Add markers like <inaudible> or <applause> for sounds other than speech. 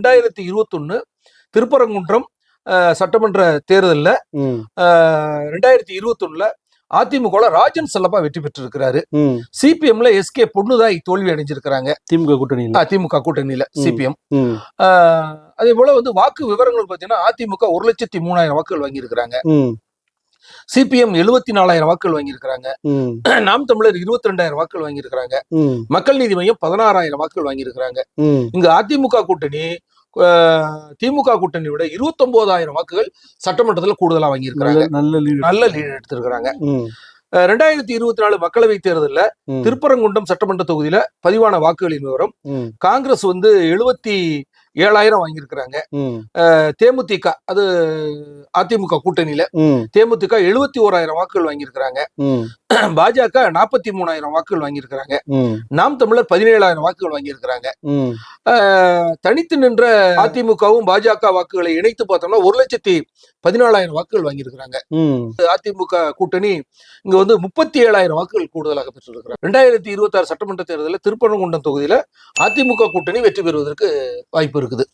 ரெண்டாயிரத்தி இருபத்தொன்னு திருப்பரங்குன்றம் சட்டமன்ற தேர்தலில் ரெண்டாயிரத்தி இருபத்தொன்னுல அதிமுக ராஜன் செல்லப்பா வெற்றி பெற்றிருக்கிறாரு. ம். சிபிஎம்ல எஸ்கே பொண்ணுதாய் தோல்வி அடைஞ்சிருக்கிறாங்க. திமுக கூட்டணியில். அதிமுக கூட்டணியில சிபிஎம். அதே போல வந்து வாக்கு விவரங்கள் பாத்தீங்கன்னா அதிமுக ஒரு லட்சத்தி மூணாயிரம் வாக்குகள் வாங்கியிருக்கிறாங்க. சிபிஎம் எழுபத்தி நாலாயிரம் வாக்குகள் வாங்கியிருக்கிறாங்க. <clears throat> நாம் தமிழர் இருபத்தி ரெண்டாயிரம் வாக்குகள் வாங்கியிருக்கிறாங்க. மக்கள் நீதி மையம் பதினாறாயிரம் வாக்குகள் வாங்கியிருக்கிறாங்க. இங்க அதிமுக கூட்டணி திமுக கூட்டணி விட இருபத்தொன்பதாயிரம் வாக்குகள் சட்டமன்றத்துல கூடுதலா வாங்கியிருக்கிறாங்க. நல்ல நல்ல லீட் எடுத்திருக்கிறாங்க. ரெண்டாயிரத்தி இருபத்தி நாலு மக்களவை தேர்தலில் திருப்பரங்குன்றம் சட்டமன்ற தொகுதியில பதிவான வாக்குகளின் விவரம் காங்கிரஸ் வந்து எழுபத்தி ஏழாயிரம் வாங்கியிருக்கிறாங்க. தேமுதிக அது அதிமுக கூட்டணியில தேமுதிக எழுபத்தி ஓராயிரம் வாக்குகள் வாங்கியிருக்கிறாங்க. <clears throat> பாஜக நாற்பத்தி மூணாயிரம் வாக்குகள் வாங்கியிருக்கிறாங்க. நாம் தமிழர் பதினேழாயிரம் வாக்குகள் வாங்கியிருக்கிறாங்க. தனித்து நின்ற அதிமுகவும் பாஜக வாக்குகளை இணைத்து பார்த்தோம்னா ஒரு லட்சத்தி பதினாலாயிரம் வாக்குகள் வாங்கியிருக்கிறாங்க. அதிமுக கூட்டணி இங்க வந்து முப்பத்தி ஏழாயிரம் வாக்குகள் கூடுதலாக பெற்றிருக்கிறாங்க. ரெண்டாயிரத்தி இருபத்தி ஆறு சட்டமன்ற தேர்தலில் திருப்பரங்குன்றம் தொகுதியில அதிமுக கூட்டணி வெற்றி பெறுவதற்கு வாய்ப்பு இருக்குது.